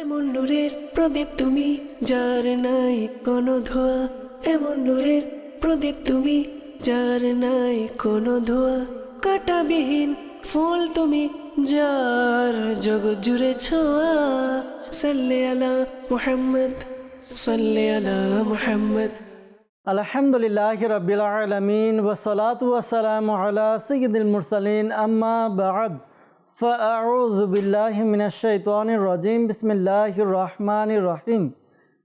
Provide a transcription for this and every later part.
এমন নূরের প্রদীপ তুমি, যার নাই কোনো ধোয়া। এমন নূরের প্রদীপ তুমি, যার নাই কোনো ধোয়া। কাটাবিহীন ফুল তুমি, যার জগৎ জুড়ে ছোঁয়া। সাল্লে আলা মুহাম্মদ, সাল্লে আলা মুহাম্মদ। আলহামদুলিল্লাহ রবিল আলমিন ওসলাত ওয়াসালাম আলা সঈদুল মুরসালিন, আম্মা বাদ। ফাউজবিল্লাহিমিনাশাইতানিরজিম বিসমিল্লাহ রহমান রহিম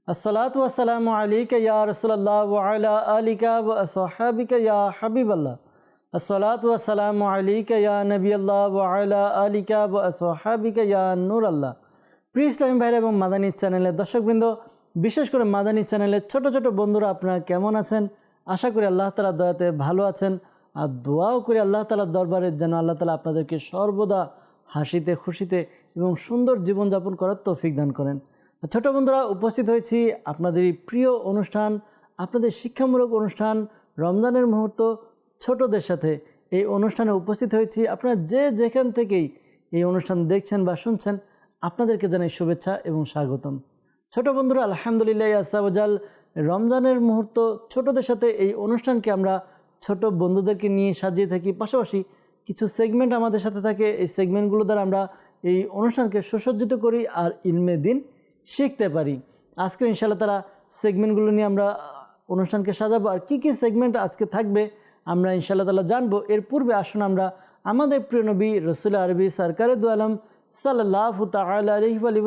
আসসালাত ওয়াসালাম আলিকা ইয়া রসুল্লাহ আলা আলিকা সাহাবিকা ইয়া হাবিবাল্লাহ আসসালাত ওয়াসালাম আলিকা ইয়া নবী আল্লাহ আলা আলিকা সাহাবিকা ইয়া নূর আল্লাহ প্রিয় ইসলামী ভাইরা এবং মাদানী চ্যানেলের দর্শকবৃন্দ, বিশেষ করে মাদানী চ্যানেলের ছোট ছোট বন্ধুরা আপনারা কেমন আছেন? আশা করি আল্লাহ তালা দয়াতে ভালো আছেন। আর দোয়াও করে আল্লাহ তালার দরবারে যেন আল্লাহ তালা আপনাদেরকে সর্বদা হাসিতে, খুশিতে এবং সুন্দর জীবনযাপন করার তৌফিক দান করেন। ছোট বন্ধুরা, উপস্থিত হয়েছি আপনাদের প্রিয় অনুষ্ঠান, আপনাদের শিক্ষামূলক অনুষ্ঠান, রমজানের মুহূর্ত, ছোটদের সাথে। এই অনুষ্ঠানে উপস্থিত হয়েছি আপনারা যে যেখান থেকেই এই অনুষ্ঠান দেখছেন বা শুনছেন, আপনাদেরকে জানাই শুভেচ্ছা এবং স্বাগতম। ছোট বন্ধুরা, আলহামদুলিল্লাহ আসাবজাল রমজানের মুহূর্ত, ছোটদের সাথে এই অনুষ্ঠানকে আমরা ছোট বন্ধুদেরকে নিয়ে সাজিয়ে থাকি। পাশাপাশি কিছু সেগমেন্ট আমাদের সাথে থাকে। এই সেগমেন্টগুলো দ্বারা আমরা এই অনুষ্ঠানকে সুসজ্জিত করি আর ইলমে দিন শিখতে পারি। আজকে ইনশাল্লাহ তারা সেগমেন্টগুলো নিয়ে আমরা অনুষ্ঠানকে সাজাবো। আর কী কী সেগমেন্ট আজকে থাকবে আমরা ইনশাল্লাহ তালা জানব। এর পূর্বে আসুন আমরা আমাদের প্রিয় নবী রসুল আরবি সরকারে দু আলম সাল্লাহ তাল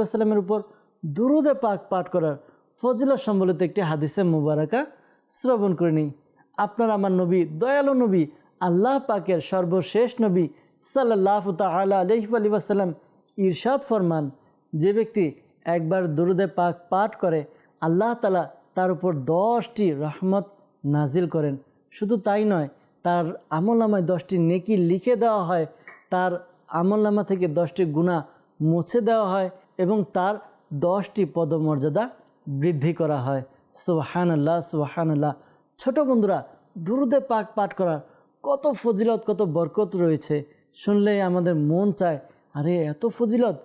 আসসালামের উপর দুরুদে পাক পাঠ করার ফজিলত সম্বলিত একটি হাদিসে মুবারাকা শ্রবণ করে নিই। আপনার আমার নবী, দয়ালু নবী আল্লাহ পাকের সর্বশেষ নবী সাল্লাহ তালা আলহি আলী আসসালাম ইরশাদ ফরমান, যে ব্যক্তি একবার দুরুদে পাক পাঠ করে, আল্লাহ তালা তার উপর দশটি রহমত নাজিল করেন। শুধু তাই নয়, তার আমলনামায় দশটি নেকি লিখে দেওয়া হয়, তার আমলনামা থেকে দশটি গুণা মুছে দেওয়া হয় এবং তার দশটি পদমর্যাদা বৃদ্ধি করা হয়। সুবাহান আল্লাহ সুবাহান আল্লাহ ছোটো বন্ধুরা, দুরুদে পাক পাঠ করার কত ফজিলত, কত বরকত রয়েছে। শুনলে আমাদের মন চায়, আরে এত ফজিলত,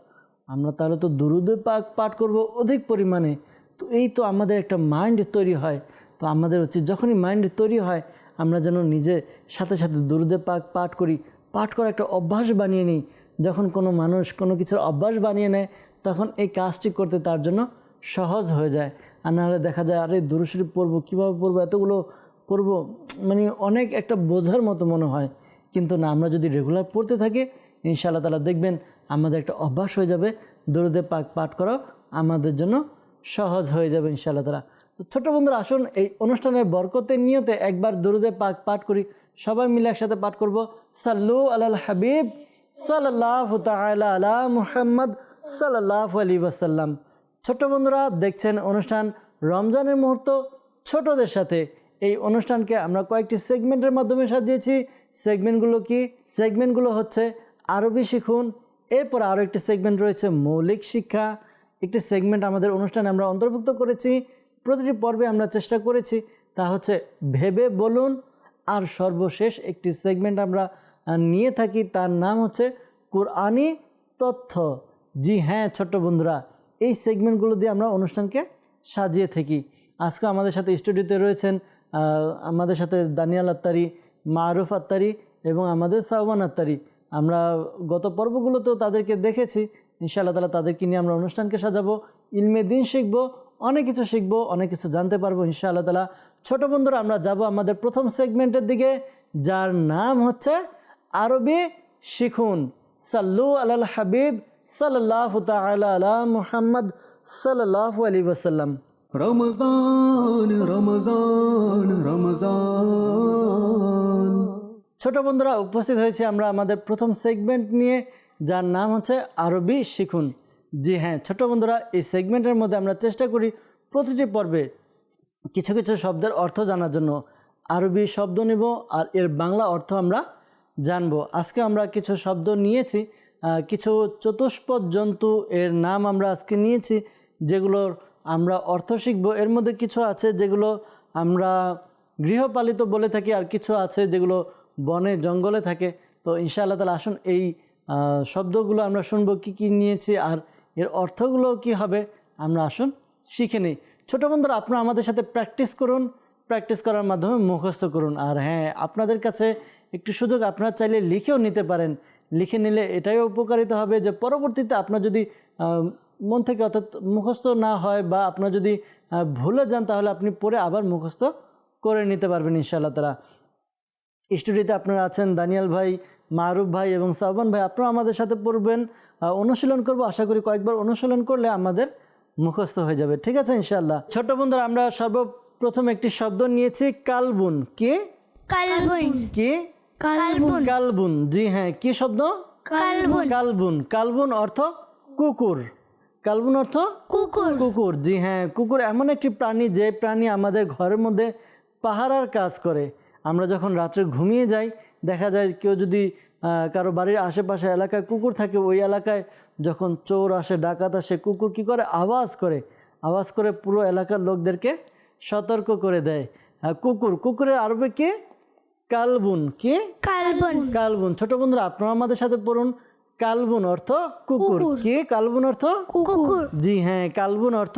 আমরা তাহলে তো দুরুদে পাক পাঠ করব অধিক পরিমাণে। তো এই তো আমাদের একটা মাইন্ড তৈরি হয়। তো আমাদের উচিত যখনই মাইন্ড তৈরি হয়, আমরা যেন নিজে সাথে সাথে দুরুদে পাক পাঠ করি। পাঠ করা একটা অভ্যাস বানিয়ে নিই। যখন কোনো মানুষ কোনো কিছুর অভ্যাস বানিয়ে নেয়, তখন এই কাজটি করতে তার জন্য সহজ হয়ে যায়। আর নাহলে দেখা যায়, আরে দুরুশরীফ পড়ব, কীভাবে পড়ব, এতগুলো পড়ব মানে অনেক একটা বোঝার মতো মনে হয়। কিন্তু না, আমরা যদি রেগুলার পড়তে থাকি, ইনশাআল্লাহ তালা দেখবেন আমাদের একটা অভ্যাস হয়ে যাবে। দরুদে পাক পাঠ করাও আমাদের জন্য সহজ হয়ে যাবে ইনশাআল্লাহ তালা তো ছোটো বন্ধুরা, আসুন এই অনুষ্ঠানের বরকতের নিয়তে একবার দরুদে পাক পাঠ করি। সবাই মিলে একসাথে পাঠ করব। সাল্লু আলাল হাবিব সাল্লাহ তালা আলা মুহাম্মদ সাল্লাহ আলী ওয়াসাল্লাম। ছোট্ট বন্ধুরা, দেখছেন অনুষ্ঠান রমজানের মুহূর্ত ছোটদের সাথে। এই অনুষ্ঠানকে আমরা কয়েকটি সেগমেন্টের মাধ্যমে সাজিয়েছি। সেগমেন্টগুলো কি? সেগমেন্টগুলো হচ্ছে আরবি শিখুন, এরপর আরও একটি সেগমেন্ট রয়েছে মৌলিক শিক্ষা। একটি সেগমেন্ট আমাদের অনুষ্ঠানে আমরা অন্তর্ভুক্ত করেছি। প্রতিটি পর্বে আমরা চেষ্টা করেছি, তা হচ্ছে ভেবে বলুন। আর সর্বশেষ একটি সেগমেন্ট আমরা নিয়ে থাকি, তার নাম হচ্ছে কোরআনি তথ্য। জি হ্যাঁ ছোট্ট বন্ধুরা, এই সেগমেন্টগুলো দিয়ে আমরা অনুষ্ঠানকে সাজিয়ে থাকি। আজকে আমাদের সাথে স্টুডিওতে রয়েছেন আমাদের সাথে দানিয়াল আত্তারি, মারুফ আত্তারি এবং আমাদের সাহবান আত্তারি। আমরা গত পর্বগুলোতেও তাদেরকে দেখেছি। ইনশাআল্লাহ তালা তাদেরকে নিয়ে আমরা অনুষ্ঠানকে সাজাবো, ইলমে দিন শিখব, অনেক কিছু শিখব, অনেক কিছু জানতে পারব ইনশাআল্লাহ তালা ছোটো বন্ধুরা, আমরা যাব আমাদের প্রথম সেগমেন্টের দিকে, যার নাম হচ্ছে আরবি শিখুন। সাল্লু আলাল হাবিব সাল্লাহ তালা মুহাম্মদ সাল্লাহ আলী ওসাল্লাম রমজান রমজান রমজান। ছোট বন্ধুরা, উপস্থিত হয়েছে আমরা আমাদের প্রথম সেগমেন্ট নিয়ে, যার নাম হচ্ছে আরবি শিখুন। জি হ্যাঁ ছোট বন্ধুরা, এই সেগমেন্টের মধ্যে আমরা চেষ্টা করি প্রতিটি পর্বে কিছু কিছু শব্দের অর্থ জানার জন্য। আরবি শব্দ নেব আর এর বাংলা অর্থ আমরা জানব। আজকে আমরা কিছু শব্দ নিয়েছি কিছু চতুষ্পদ জন্তু এর নাম আমরা আজকে নিয়েছি, যেগুলোর আমরা অর্থ শিখব। এর মধ্যে কিছু আছে যেগুলো আমরা গৃহপালিত বলে থাকি, আর কিছু আছে যেগুলো বনে, জঙ্গলে থাকে। তো ইনশাআল্লাহ তালা আসুন, এই শব্দগুলো আমরা শুনব, কি কি নিয়েছি আর এর অর্থগুলো কি হবে, আমরা আসুন, শিখে নিই। ছোটো বন্ধুরা, আপনারা আমাদের সাথে প্র্যাকটিস করুন, প্র্যাকটিস করার মাধ্যমে মুখস্থ করুন। আর হ্যাঁ আপনাদের কাছে একটু সুযোগ, আপনারা চাইলে লিখেও নিতে পারেন। লিখে নিলে এটাই উপকারিতা হবে যে পরবর্তীতে আপনার যদি মন থেকে অর্থাৎ মুখস্থ না হয় বা আপনার যদি ভুলে যান তাহলে আপনি পরে আবার মুখস্থ করে নিতে পারবেন ইনশাআল্লাহ তারা স্টুডিওতে আপনারা আছেন দানিয়াল ভাই মারুফ ভাই এবং সাবন ভাই। আপনারা আমাদের সাথে পড়বেন অনুশীলন করব। আশা করি কয়েকবার অনুশীলন করলে আমাদের মুখস্থ হয়ে যাবে। ঠিক আছে ইনশাআল্লাহ। ছোট্ট বন্ধুরা আমরা সর্বপ্রথম একটি শব্দ নিয়েছি কালবুন। কে? কালবুন। কি? কালবুন। কালবুন। জি হ্যাঁ কি শব্দ? কালবুন। কালবুন। কালবুন অর্থ কুকুর। কালবুন অর্থ? কুকুর। কুকুর জি হ্যাঁ কুকুর এমন একটি প্রাণী যে প্রাণী আমাদের ঘরের মধ্যে পাহারার কাজ করে। আমরা যখন রাত্রে ঘুমিয়ে যাই দেখা যায় কেউ যদি কারও বাড়ির আশেপাশে এলাকায় কুকুর থাকে ওই এলাকায় যখন চোর আসে ডাকাত আসে কুকুর কি করে? আওয়াজ করে। আওয়াজ করে পুরো এলাকার লোকদেরকে সতর্ক করে দেয়। কুকুর কুকুরের আরবে কে? কালবুন কে? কালবুন। কালবুন। ছোট বন্ধুরা আপনারা আমাদের সাথে পড়ুন। কালবুন অর্থ কুকুর। কি? কালবুন অর্থ? কুকুর। জি হ্যাঁ কালবুন অর্থ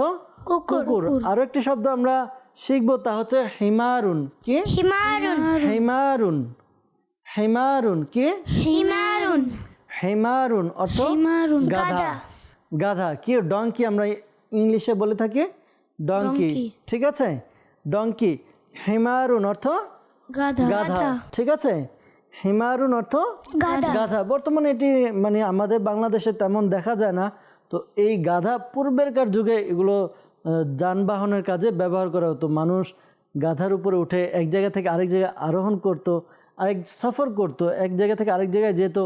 কুকুর আরও একটি শব্দ আমরা শিখব তা হচ্ছে হিমারুন। কি? হিমারুন। হিমারুন। হিমারুন কি? হিমারুন। হিমারুন অর্থ হিমারুন গাধা। গাধা। কি? ডঙ্কি আমরা ইংলিশে বলে থাকি। ডঙ্কি ঠিক আছে? ডঙ্কি হিমারুন অর্থ গাধা। গাধা। ঠিক আছে? হিমারুন অর্থ? গাধা। বর্তমানে এটি মানে আমাদের বাংলাদেশে তেমন দেখা যায় না। তো এই গাধা পূর্বেরকার যুগে এগুলো যানবাহনের কাজে ব্যবহার করা হতো। মানুষ গাধার উপরে উঠে এক জায়গা থেকে আরেক জায়গায় আরোহণ করত আরেক সফর করত এক জায়গা থেকে আরেক জায়গায় যেত।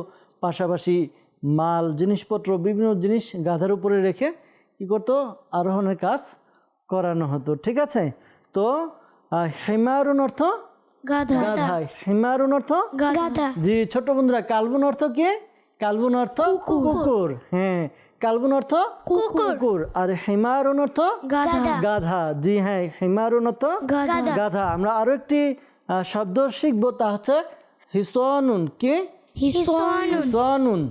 পাশাপাশি মাল জিনিসপত্র বিভিন্ন জিনিস গাধার উপরে রেখে কী করতো? আরোহণের কাজ করানো হতো। ঠিক আছে? তো হেমারুন অর্থ? গাধা। গাধা। অর্থ? গাধা। জি ছোট বন্ধুরা কালবুন অর্থ কি? কালবুন অর্থ কুকুর। হ্যাঁ কালবুন অর্থ কুকুর। আর হেমারুন অর্থ? গাধা। গাধা। জি হ্যাঁ হেমারুন অর্থ? গাধা। আমরা আরও একটি শব্দ শিখব তা হচ্ছে হিসনুন। কি? হিসনুন। হিসনুন।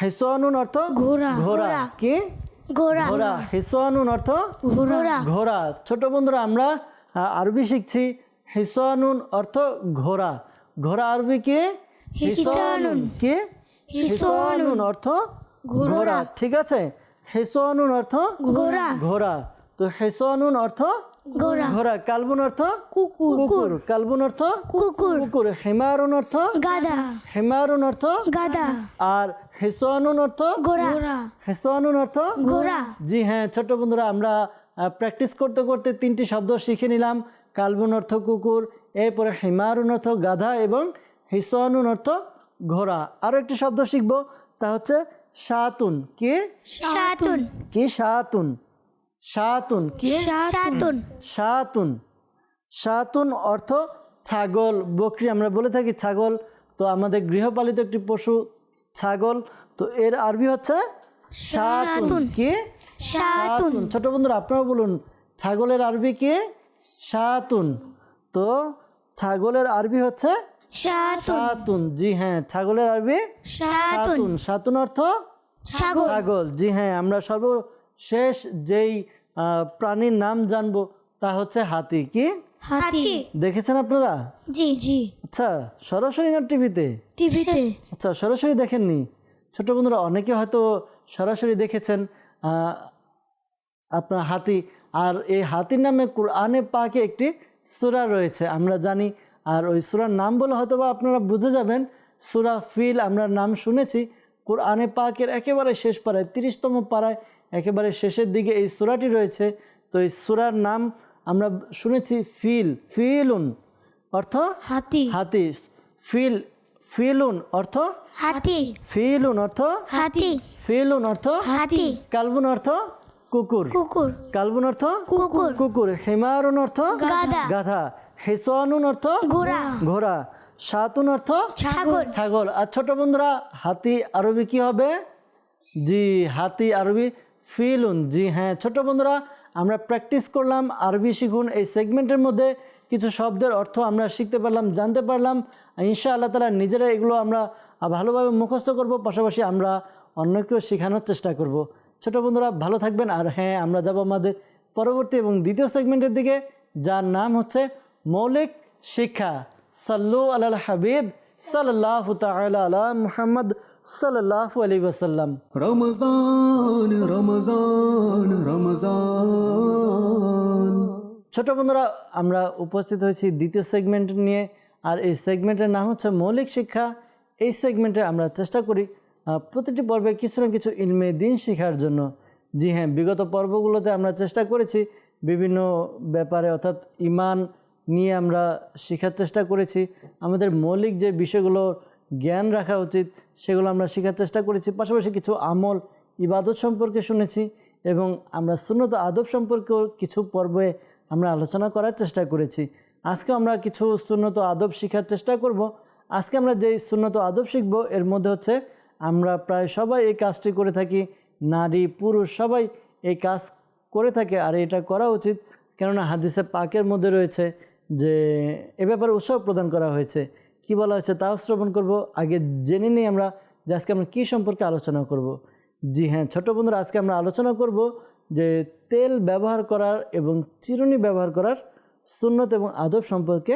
হিসনুন অর্থ ঘোড়া। ঘোড়া। কি? ঘোড়া। ঘোড়া। হিসনুন অর্থ ঘোড়া। ঘোড়া। ছোট বন্ধুরা আমরা আরবি শিখছি। হিসানুন অর্থ ঘোড়া। ঘোড়া আরবি কি? হিসানুন। কি? হিসানুন। অর্থ ঘোড়া। ঠিক আছে? হিসানুন অর্থ ঘোড়া। ঘোড়া। তো হিসানুন অর্থ ঘোড়া। ঘোড়া। কালবুন অর্থ কুকুর। কুকুর। কালবুন অর্থ কুকুর। কুকুর। হেমারুন অর্থ গাধা। হেমারুন অর্থ গাধা। আর হিসানুন অর্থ ঘোড়া। হিসানুন অর্থ ঘোড়া। জি হ্যাঁ ছোট বন্ধুরা আমরা প্র্যাকটিস করতে করতে তিনটি শব্দ শিখে নিলাম। কালবুন অর্থ কুকুর এরপরে হিমারুন অর্থ গাধা এবং হিসানুন অর্থ ঘোড়া। আরও একটি শব্দ শিখব তা হচ্ছে সাতুন। কি? সাতুন। কি সাতুন? সাতুন। কি? সাতুন। সাতুন। সাতুন অর্থ ছাগল। বকরি আমরা বলে থাকি ছাগল। তো আমাদের গৃহপালিত একটি পশু ছাগল। তো এর আরবি হচ্ছে সাতুন। কি? সাতুন। ছোট বন্ধুরা আপনারা বলুন ছাগলের আরবি কি? সাতুন। তো ছাগলের আরবি হচ্ছে সাতুন। সাতুন। জি হ্যাঁ ছাগলের আরবি সাতুন। সাতুন। অর্থ ছাগল। ছাগল। জি হ্যাঁ আমরা সর্বশেষ যেই প্রাণীর নাম জানব তা হচ্ছে হাতি। কি? হাতি। দেখেছেন আপনারা? জি জি। আচ্ছা সরাসরি না টিভিতে? টিভিতে। আচ্ছা সরাসরি দেখেননি। ছোট বন্ধুরা অনেকে হয়তো সরাসরি দেখেছেন আহ, আপনার হাতি আর এই হাতির নামে কোরআনে পাকে একটি সূরা রয়েছে আমরা জানি। আর ওই সূরার নাম বলে হয়তো বা আপনারা বুঝে যাবেন সূরা ফিল আমরা নাম শুনেছি কোরআনে পাকের একেবারে শেষ পাড়ায় তিরিশতম পাড়ায় একেবারে শেষের দিকে এই সূরাটি রয়েছে। তো এই সূরার নাম আমরা শুনেছি ফিল ফিলুন অর্থ হাতি। হাতি ফিল ফিলুন অর্থ হাতি। ফিলুন অর্থ হাতি। ফিলুন অর্থ হাতি। কালবুন অর্থ কুকুর। কুকুর। কালবুন অর্থ? কুকুর। কুকুর। হেমারুন অর্থ? গাধা। গাধা। হেসানুন অর্থ? ঘোড়া। ঘোড়া। সাতুন অর্থ? ছাগল। ছাগল। আর ছোট বন্ধুরা হাতি আরবি কি হবে? জি হাতি আরবি। ফিলুন। জি হ্যাঁ। ছোট বন্ধুরা আমরা প্র্যাকটিস করলাম আরবি শিখুন। এই সেগমেন্টের মধ্যে কিছু শব্দের অর্থ আমরা শিখতে পারলাম জানতে পারলাম। ইনশা আল্লাহ তালা নিজেরা এগুলো আমরা ভালোভাবে মুখস্থ করব। পাশাপাশি আমরা অন্যকেও শেখানোর চেষ্টা করব। ছোট বন্ধুরা ভালো থাকবেন। আর হ্যাঁ আমরা যাব আমাদের পরবর্তী এবং দ্বিতীয় সেগমেন্টের দিকে যার নাম হচ্ছে মৌলিক শিক্ষা। সাল্লু আল হাবিব সাল্লাহ তালা আলা মুহাম্মদ সাল্লাহ আলী ওসাল্লাম রমজান রমজান রমজান। ছোট বন্ধুরা আমরা উপস্থিত হয়েছি দ্বিতীয় সেগমেন্ট নিয়ে। আর এই সেগমেন্টের নাম হচ্ছে মৌলিক শিক্ষা। এই সেগমেন্টে আমরা চেষ্টা করি প্রতিটি পর্বে কিছু না কিছু ইলমে দিন শেখার জন্য। জি হ্যাঁ বিগত পর্বগুলোতে আমরা চেষ্টা করেছি, বিভিন্ন ব্যাপারে অর্থাৎ ইমান নিয়ে আমরা শেখার চেষ্টা করেছি। আমাদের মৌলিক যে বিষয়গুলো জ্ঞান রাখা উচিত, সেগুলো আমরা শেখার চেষ্টা করেছি। পাশাপাশি কিছু আমল, ইবাদত সম্পর্কে শুনেছি এবং আমরা সুন্নত আদব সম্পর্কেও কিছু পর্বে আমরা আলোচনা করার চেষ্টা করেছি। আজকে আমরা কিছু সুন্নত আদব শেখার চেষ্টা করব। আজকে আমরা যেই সুন্নত আদব শিখব, এর মধ্যে হচ্ছে আমরা প্রায় সবাই এই কাজটি করে থাকি নারী পুরুষ সবাই এই কাজ করে থাকে আর এটা করা উচিত। কেননা হাদিসে পাকের মধ্যে রয়েছে যে এ ব্যাপারে উৎসাহ প্রদান করা হয়েছে। কি বলা হয়েছে তাও শ্রবণ করব। আগে জেনে নিই আমরা যে আজকে আমরা কী সম্পর্কে আলোচনা করব। জি হ্যাঁ ছোট বন্ধুরা আজকে আমরা আলোচনা করব যে তেল ব্যবহার করার এবং চিরুনি ব্যবহার করার সুন্নত এবং আদব সম্পর্কে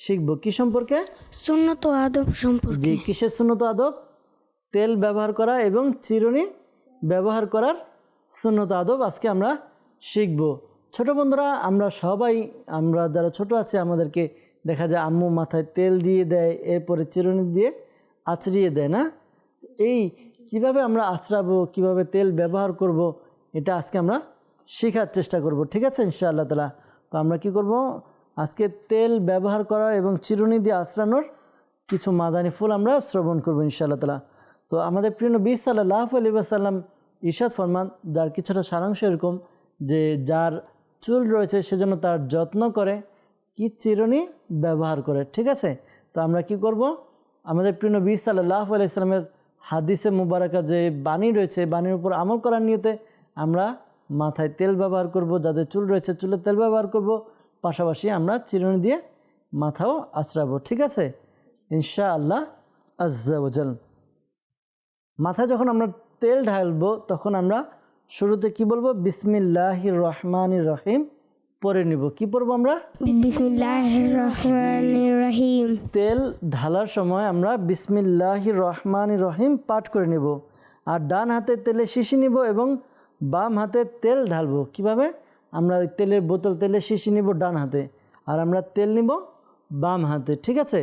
শিখব। কি সম্পর্কে? সুন্নত আদব সম্পর্কে। জি কিসের সুন্নত আদব? তেল ব্যবহার করা এবং চিরুনি ব্যবহার করার সুন্নত আদব আজকে আমরা শিখব। ছোট বন্ধুরা, আমরা সবাই, আমরা যারা ছোট আছে, আমাদেরকে দেখা যায় আম্মু মাথায় তেল দিয়ে দেয়, এরপরে চিরুনি দিয়ে আছড়িয়ে দেয়, না? এই কীভাবে আমরা আছড়াবো কীভাবে তেল ব্যবহার করব, এটা আজকে আমরা শেখার চেষ্টা করব, ঠিক আছে ইনশাআল্লাহ তালা তো আমরা কি করব? আজকে তেল ব্যবহার করা এবং চিরুনি দিয়ে আছড়ানোর কিছু মাদানি ফুল আমরা শ্রবণ করব ইনশাআল্লাহ তালা তো আমাদের প্রিয় নবী সাল্লাহ আলী আসাল্লাম ইরশাদ ফরমান, যার কিছুটা সারাংশ এরকম যে যার চুল রয়েছে সেজন্য তার যত্ন করে, কি চিরুনি ব্যবহার করে, ঠিক আছে? তো আমরা কি করব? আমাদের প্রিয় নবী সাল্লাহ আলি ইসলামের হাদিসে মুবারকা যে বাণী রয়েছে বাণীর উপর আমল করার নিয়তে আমরা মাথায় তেল ব্যবহার করব, যাদের চুল রয়েছে চুলের তেল ব্যবহার করব, পাশাপাশি আমরা চিরুনি দিয়ে মাথাও আছড়াবো, ঠিক আছে? ইনশা আল্লাহ আজ্জাওজাল মাথায় যখন আমরা তেল ঢালবো তখন আমরা শুরুতে কি বলব? বিসমিল্লাহ রহমান রহিম পরে নিব। কি পড়ব আমরা? রহিম। তেল ঢালার সময় আমরা বিসমিল্লাহ রহমান রহিম পাঠ করে নিব। আর ডান হাতে তেলে শিশি নিব এবং বাম হাতে তেল ঢালবো। কীভাবে? আমরা ওই তেলের বোতল তেলে শিশি নিব ডান হাতে। আর আমরা তেল নিব বাম হাতে। ঠিক আছে?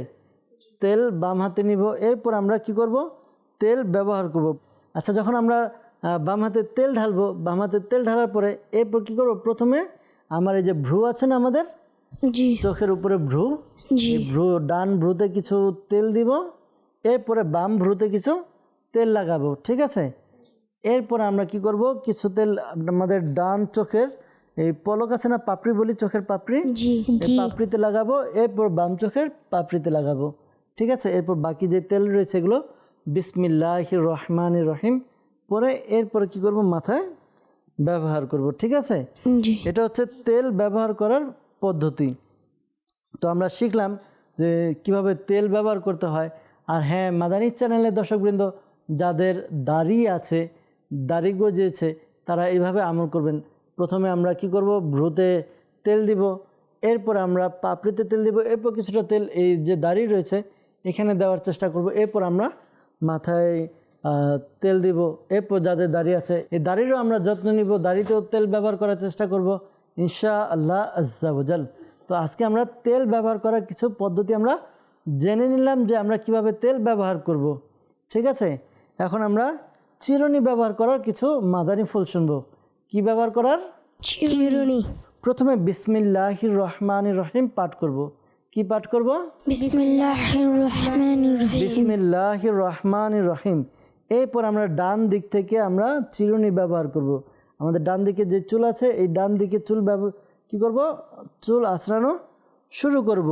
তেল বাম হাতে নিব। এরপর আমরা কি করব? তেল ব্যবহার করব। আচ্ছা যখন আমরা বাম হাতে তেল ঢালবো বাম হাতে তেল ঢালার পরে এরপর কী করব? প্রথমে আমার এই যে ভ্রু আছে না আমাদের? চোখের উপরে ভ্রু। ভ্রু ডান ভ্রুতে কিছু তেল দিব এরপরে বাম ভ্রুতে কিছু তেল লাগাবো ঠিক আছে? এরপরে আমরা কি করব? কিছু তেল আমাদের ডান চোখের এই পলক আছে না পাপড়ি বলি চোখের পাপড়ি? পাপড়িতে লাগাবো এরপর বাম চোখের পাপড়িতে লাগাবো ঠিক আছে? এরপর বাকি যে তেল রয়েছে এগুলো বিসমিল্লাহ রহমান রহিম। পরে এরপরে কি করব? মাথায় ব্যবহার করব ঠিক আছে? এটা হচ্ছে তেল ব্যবহার করার পদ্ধতি। তো আমরা শিখলাম যে কীভাবে তেল ব্যবহার করতে হয়। আর হ্যাঁ মাদানী চ্যানেলের দর্শকবৃন্দ যাদের দাড়ি আছে দাড়ি গজিয়েছে তারা এইভাবে আমল করবেন। প্রথমে আমরা কি করব? ভ্রুতে তেল দিব। এরপর আমরা পাপড়িতে তেল দিব। এরপর কিছুটা তেল এই যে দাড়ি রয়েছে এখানে দেওয়ার চেষ্টা করব। এরপর আমরা মাথায় তেল দিব। এরপর যাদের দাড়ি আছে এই দাড়িরও আমরা যত্ন নিব দাড়িতেও তেল ব্যবহার করার চেষ্টা করব ইনশা আল্লাহ আজ্জাবজাল তো আজকে আমরা তেল ব্যবহার করার কিছু পদ্ধতি আমরা জেনে নিলাম যে আমরা কীভাবে তেল ব্যবহার করব। ঠিক আছে? এখন আমরা চিরুনি ব্যবহার করার কিছু মাদানি ফুল শুনব। কি ব্যবহার করার? চিরুনি। প্রথমে বিসমিল্লাহির রহমান রহিম পাঠ করব। কি পাঠ করব? বিসমিল্লাহ রহমান রহিম। এরপর আমরা ডান দিক থেকে আমরা চিরুনি ব্যবহার করব। আমাদের ডান দিকে যে চুল আছে এই ডান দিকে চুল ব্যবহার কী করব? চুল আঁচড়ানো শুরু করব।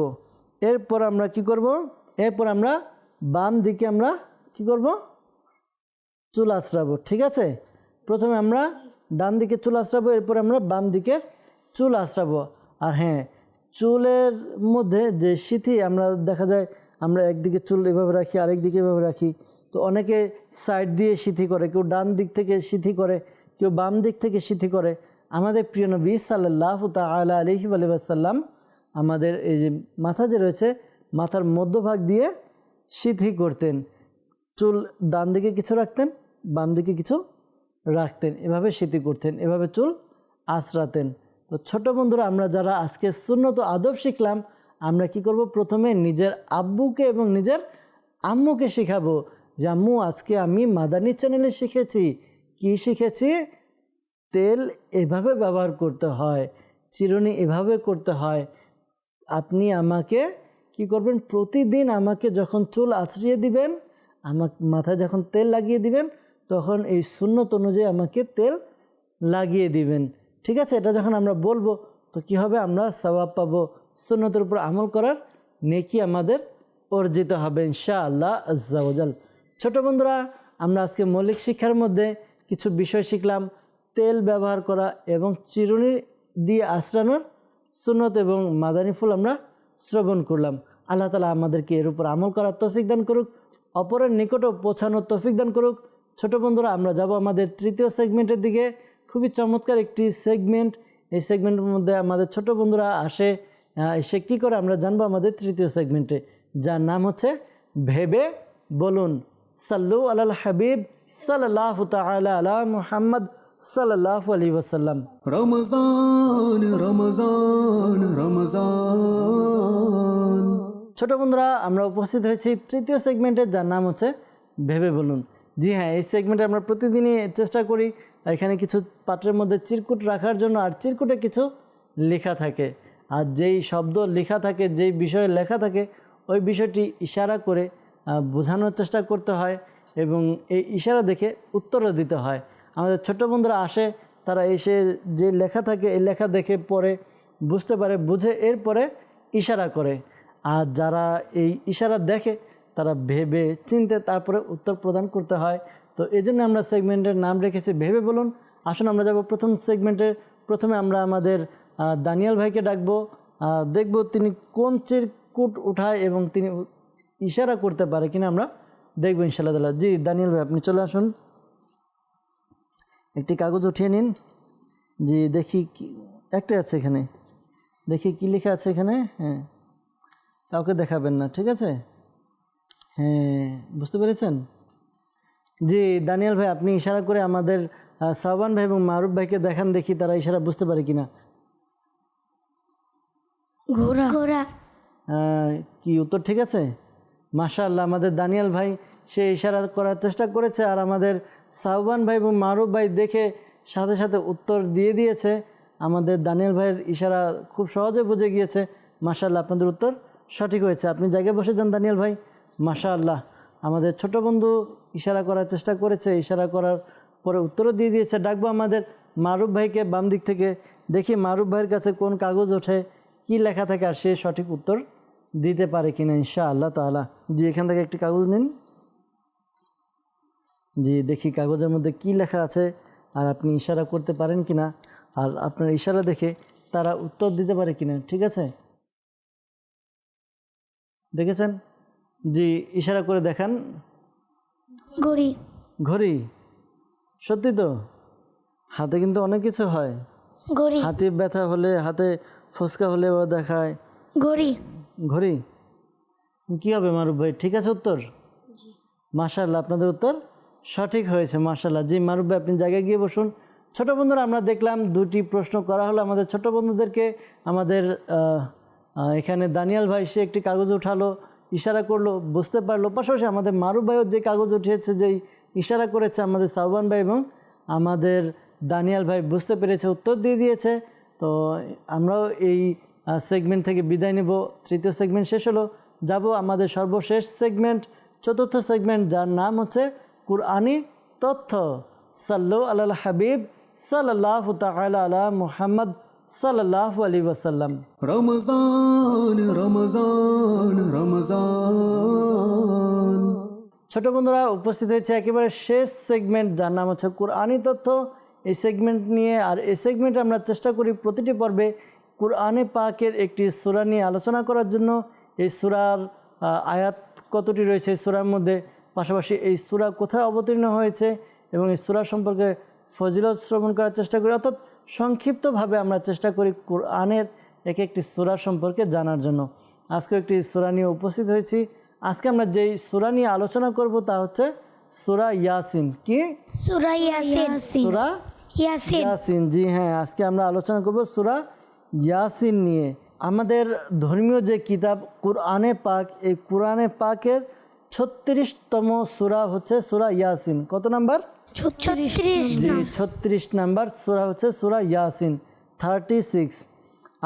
এরপর আমরা কি করব? এরপর আমরা বাম দিকে আমরা কি করব? চুল আঁচড়াবো ঠিক আছে? প্রথমে আমরা ডান দিকে চুল আঁচড়াবো এরপর আমরা বাম দিকের চুল আঁচড়াবো আর হ্যাঁ চুলের মধ্যে যে সিথি, আমরা দেখা যায় আমরা একদিকে চুল এভাবে রাখি আরেক দিকে এভাবে রাখি। তো অনেকে সাইড দিয়ে সিথি করে, কেউ ডান দিক থেকে সিথি করে, কেউ বাম দিক থেকে সিথি করে। আমাদের প্রিয় নবী সাল্লাহ তালা আলহি আলিবাসাল্লাম আমাদের এই যে মাথা যে রয়েছে, মাথার মধ্যভাগ দিয়ে সিথি করতেন। চুল ডান দিকে কিছু রাখতেন, বাম দিকে কিছু রাখতেন। এভাবে সিথি করতেন, এভাবে চুল আঁচড়াতেন। তো ছোট বন্ধুরা, আমরা যারা আজকে শূন্যত আদব শিখলাম, আমরা কি করব? প্রথমে নিজের আব্বুকে এবং নিজের আম্মুকে শেখাবো যে, আম্মু, আজকে আমি মাদানি চ্যানেলে শিখেছি। কি শিখেছি? তেল এভাবে ব্যবহার করতে হয়, চিরুনি এভাবে করতে হয়। আপনি আমাকে কি করবেন? প্রতিদিন আমাকে যখন চুল আছড়িয়ে দিবেন, আমাকে, মাথায় যখন তেল লাগিয়ে দিবেন, তখন এই শূন্যত অনুযায়ী আমাকে তেল লাগিয়ে দিবেন। ঠিক আছে? এটা যখন আমরা বলব, তো কি হবে? আমরা সবাব পাবো। সুন্নতের উপর আমল করার নেকি আমাদের অর্জিত হবে ইনশা আল্লাহ আজ্জাওজাল ছোট বন্ধুরা, আমরা আজকে মৌলিক শিক্ষার মধ্যে কিছু বিষয় শিখলাম। তেল ব্যবহার করা এবং চিরুনি দিয়ে আশ্রানোর সুন্নত এবং মাদানী ফুল আমরা শ্রবণ করলাম। আল্লাহ তালা আমাদেরকে এর উপর আমল করার তৌফিক দান করুক, অপরের নিকটও পৌঁছানোর তৌফিক দান করুক। ছোট বন্ধুরা, আমরা যাব আমাদের তৃতীয় সেগমেন্টের দিকে। খুবই চমৎকার একটি সেগমেন্ট এই সেগমেন্টের মধ্যে আমাদের ছোট বন্ধুরা আসে। এসে কী করে আমরা জানব আমাদের তৃতীয় সেগমেন্টে যার নাম হচ্ছে ভেবে বলুন। সাল্লু আলাল হাবিব সাল্লাহ তালা আলা মুহাম্মদ সাল্লাহ আলী ওসাল্লাম রমজান রমজান রমজান। ছোট বন্ধুরা আমরা উপস্থিত হয়েছি তৃতীয় সেগমেন্টে যার নাম হচ্ছে ভেবে বলুন। জি হ্যাঁ এই সেগমেন্টে আমরা প্রতিদিনই চেষ্টা করি এখানে কিছু পাত্রের মধ্যে চিরকুট রাখার জন্য আর চিরকুটে কিছু লেখা থাকে। আর যেই শব্দ লেখা থাকে, যেই বিষয়ে লেখা থাকে, ওই বিষয়টি ইশারা করে বোঝানোর চেষ্টা করতে হয় এবং এই ইশারা দেখে উত্তরও দিতে হয়। আমাদের ছোট বন্ধুরা আসে, তারা এসে যে লেখা থাকে, এই লেখা দেখে পরে বুঝতে পারে, বুঝে এরপরে ইশারা করে। আর যারা এই ইশারা দেখে, তারা ভেবে চিনতে তারপরে উত্তর প্রদান করতে হয়। তো এই জন্য আমরা সেগমেন্টের নাম রেখেছি ভেবে বলুন। আসুন আমরা যাব প্রথম সেগমেন্টের প্রথমে আমরা আমাদের দানিয়াল ভাইকে ডাকবো। দেখব তিনি কোন চিরকুট উঠায় এবং তিনি ইশারা করতে পারে কিনা আমরা দেখব ইনশাল্লাহ। জি, দানিয়াল ভাই, আপনি চলে আসুন। একটি কাগজ উঠিয়ে নিন। জি, দেখি কি একটাই আছে এখানে। দেখি কি লেখা আছে এখানে। হ্যাঁ কাউকে দেখাবেন না, ঠিক আছে? হ্যাঁ বুঝতে পেরেছেন? জি দানিয়াল ভাই আপনি ইশারা করে আমাদের আহ, সাহবান ভাই এবং মারুফ ভাইকে দেখান দেখি তারা ইশারা বুঝতে পারে কিনা। ঘোড়া। ঘোড়া। আহ, কি উত্তর ঠিক আছে? মাশাআল্লাহ আমাদের দানিয়াল ভাই সে ইশারা করার চেষ্টা করেছে আর আমাদের সাহবান ভাই এবং মারুফ ভাই দেখে সাথে সাথে উত্তর দিয়ে দিয়েছে। আমাদের দানিয়াল ভাইয়ের ইশারা খুব সহজে বুঝে গিয়েছে। মাশাআল্লাহ আপনাদের উত্তর সঠিক হয়েছে। আপনি জায়গায় বসে যান দানিয়াল ভাই। মাশাআল্লাহ। আমাদের ছোট বন্ধু ইশারা করার চেষ্টা করেছে, ইশারা করার পরে উত্তরও দিয়ে দিয়েছে। ডাকবো আমাদের মারুফ ভাইকে বাম দিক থেকে, দেখি মারুফ ভাইয়ের কাছে কোন কাগজ ওঠে, কি লেখা থাকে আর সে সঠিক উত্তর দিতে পারে কিনা ইনশা আল্লাহ তাআলা। জি, এখান থেকে একটি কাগজ নিন। জি, দেখি কাগজের মধ্যে কি লেখা আছে আর আপনি ইশারা করতে পারেন কিনা, আর আপনার ইশারা দেখে তারা উত্তর দিতে পারে কিনা, ঠিক আছে? দেখেছেন? জি ইশারা করে দেখান। ঘড়ি। ঘড়ি? সত্যি তো? হাতে কিন্তু অনেক কিছু হয়। ঘড়ি। হাতে ব্যথা হলে হাতে ফসকা হলে ও দেখায়। ঘড়ি। ঘড়ি? কী হবে মারুফ ভাই ঠিক আছে উত্তর? মাশাল্লাহ আপনাদের উত্তর সঠিক হয়েছে মাশাল্লাহ জি মারুফ ভাই আপনি জায়গায় গিয়ে বসুন। ছোট বন্ধুরা আমরা দেখলাম দুটি প্রশ্ন করা হলো আমাদের ছোট বন্ধুদেরকে। আমাদের এখানে দানিয়াল ভাই সে একটি কাগজ উঠালো। ইশারা করল, বুঝতে পারল। পাশাপাশি আমাদের মারুফ ভাইও যে কাগজ উঠিয়েছে, যেই ইশারা করেছে আমাদের সাহবান ভাই এবং আমাদের দানিয়াল ভাই, বুঝতে পেরেছে, উত্তর দিয়ে দিয়েছে। তো আমরাও এই সেগমেন্ট থেকে বিদায় নেব। তৃতীয় সেগমেন্ট শেষ হলো। যাব আমাদের সর্বশেষ সেগমেন্ট চতুর্থ সেগমেন্ট যার নাম হচ্ছে কুরআনি তথ্য। সাল্লু আল হাবিব সাল্লাহ তালা আলা মুহাম্মদ সাল্লাহ আলী ওয়াসাল্লাম। রমজান রমজান রমজান। ছোট বন্ধুরা উপস্থিত হয়েছে একেবারে শেষ সেগমেন্ট যার নাম হচ্ছে কুরআনি তথ্য। এই সেগমেন্ট নিয়ে আর এই সেগমেন্টে আমরা চেষ্টা করি প্রতিটি পর্বে কুরআনে পাকের একটি সূরা নিয়ে আলোচনা করার জন্য। এই সূরার আয়াত কতটি রয়েছে এই সূরার মধ্যে? পাশাপাশি এই সূরা কোথায় অবতীর্ণ হয়েছে এবং এই সূরা সম্পর্কে ফজিলত শ্রবণ করার চেষ্টা করি। অর্থাৎ সংক্ষিপ্তভাবে আমরা চেষ্টা করি কোরআনের এক একটি সূরা সম্পর্কে জানার জন্য। আজকে একটি সূরা নিয়ে উপস্থিত হয়েছি। আজকে আমরা যেই সূরা নিয়ে আলোচনা করব তা হচ্ছে সূরা ইয়াসিন। কি? সুরা ইয়াসিন। সূরা ইয়াসিন। ইয়াসিন জি হ্যাঁ আজকে আমরা আলোচনা করব সুরা ইয়াসিন নিয়ে। আমাদের ধর্মীয় যে কিতাব কোরআনে পাক এই কোরআনে পাকের ছত্রিশতম সূরা হচ্ছে সূরা ইয়াসিন। কত নাম্বার? জি ছত্রিশ নাম্বার সূরা হচ্ছে সূরা ইয়াসিন থার্টি সিক্স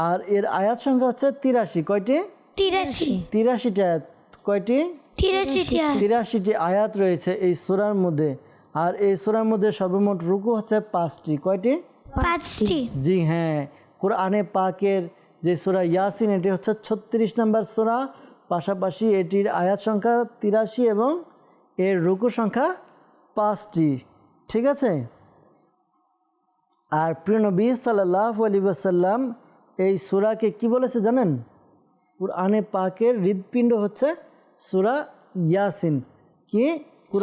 আর এর আয়াত সংখ্যা হচ্ছে তিরাশি। কয়টি? তিরাশি। তিরাশিটি আয়াত। কয়টি? তিরাশিটি তিরাশিটি আয়াত রয়েছে এই সূরার মধ্যে। আর এই সূরার মধ্যে সর্বমোট রুকু হচ্ছে পাঁচটি। কয়টি? পাঁচটি। জি হ্যাঁ। কোরআনে পাকের যে সূরা ইয়াসিন এটি হচ্ছে ছত্রিশ নম্বর সূরা। পাশাপাশি এটির আয়াত সংখ্যা তিরাশি এবং এর রুকু সংখ্যা পাঁচটি। ঠিক আছে? আর প্রিয় নবী সাল্লাহ আলী ওয়াসাল্লাম এই সূরাকে কি বলেছে জানেন? কোরআনে পাকের হৃদপিণ্ড হচ্ছে সূরা ইয়াসিন। কি?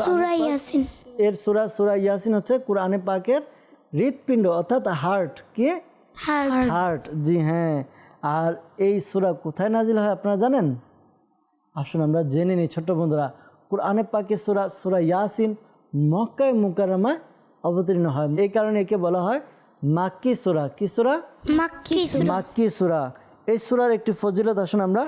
সুরা ইয়াসিন। এর সূরা সূরা ইয়াসিন হচ্ছে কোরআনে পাকের হৃদপিণ্ড অর্থাৎ হার্ট। কি? হার্ট। হার্ট। জি হ্যাঁ। আর এই সুরা কোথায় নাজিল হয় আপনারা জানেন? আসুন আমরা জেনে নিই ছোট্ট বন্ধুরা। কোরআনে পাকে সূরা সূরা ইয়াসিন মক্কায় মুকাররমায় অবতীর্ণ হয়। এই কারণে একে বলা হয় মাক্কি সূরা। কি সূরা? মাক্কি সুরা। এই সূরার একটি ফজিলত আসুন আমরা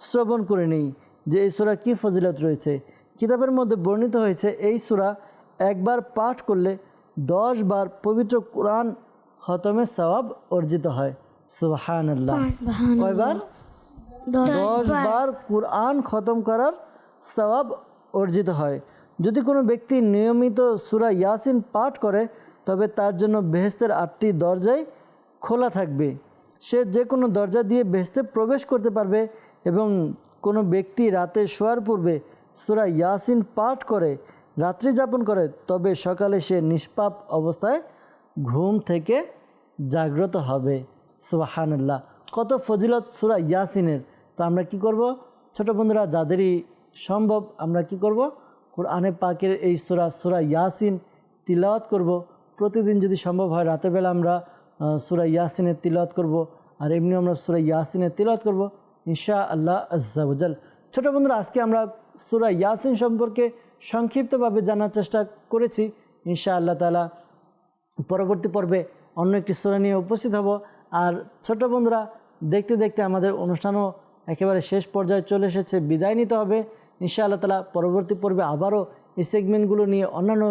শ্রবণ করে নিই যে এই সূরা কি ফজিলত রয়েছে। কিতাবের মধ্যে বর্ণিত হয়েছে এই সূরা একবার পাঠ করলে দশ বার পবিত্র কোরআন খতমের সওয়াব অর্জিত হয়। সুবহানাল্লাহ। কয়বার? দশ বার কোরআন খতম করার সওয়াব অর্জিত হয়। যদি কোনো ব্যক্তি নিয়মিত সুরা ইয়াসিন পাঠ করে, তবে তার জন্য বেহেস্তের আটটি দরজাই খোলা থাকবে। সে যে কোনো দরজা দিয়ে বেহেস্তে প্রবেশ করতে পারবে এবং কোনো ব্যক্তি রাতে শোয়ার পূর্বে সুরা ইয়াসিন পাঠ করে, রাত্রি যাপন করে, তবে সকালে সে নিষ্পাপ অবস্থায় ঘুম থেকে জাগ্রত হবে। সুবাহান্লাহ কত ফজিলত সুরা ইয়াসিনের। তো আমরা কি করব? ছোট বন্ধুরা, যাদেরই সম্ভব আমরা কি করব? কোরআনে পাকের এই সুরা সুরা ইয়াসিন তিলাওয়াত করব। প্রতিদিন যদি সম্ভব হয় রাতের বেলা আমরা সুরা ইয়াসিনের তিলাওয়াত করব আর এমনি আমরা সুরা ইয়াসিনের তিলাওয়াত করব ইনশা আল্লাহ আজ্জাউজাল ছোট বন্ধুরা, আজকে আমরা সুরা ইয়াসিন সম্পর্কে সংক্ষিপ্তভাবে জানার চেষ্টা করেছি। ইনশা আল্লাহ তালা পরবর্তী পর্বে অন্য একটি সূরা নিয়ে উপস্থিত হব। আর ছোট বন্ধুরা, দেখতে দেখতে আমাদের অনুষ্ঠানও একেবারে শেষ পর্যায়ে চলে এসেছে। বিদায় নিতে হবে। ইনশাআল্লাহ তালা পরবর্তী পর্বে আবারও এই সেগমেন্টগুলো নিয়ে অন্যান্য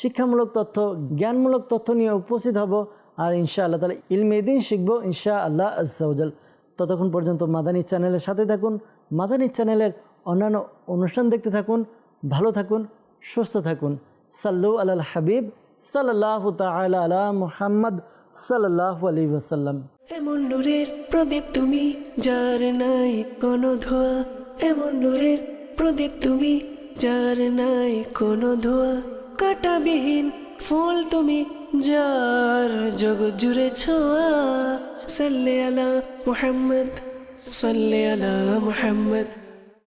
শিক্ষামূলক তথ্য, জ্ঞানমূলক তথ্য নিয়ে উপস্থিত হব আর ইনশাআল্লাহ তালা ইলমে দিন শিখব ইনশা আল্লাহ আজ্জাউজাল ততক্ষণ পর্যন্ত মাদানী চ্যানেলের সাথে থাকুন, মাদানী চ্যানেলের অন্যান্য অনুষ্ঠান দেখতে থাকুন, ভালো থাকুন, সুস্থ থাকুন। সাল্লু আলাল হাবিব সাল্লাহ তালা আলা মুহাম্মদ সাল্লাহ আলী ওসাল্লাম এমন নূরের প্রদীপ তুমি, যার নাই কোনো ধোয়া, এমন নূরের প্রদীপ, তুমি যার নাই কোনো ধোয়া। কাটাবিহীন ফুল তুমি যার জগৎ জুড়ে ছোঁয়া। সাল্লে আলা মোহাম্মদ, সাল্লে আলা মুহাম্মদ।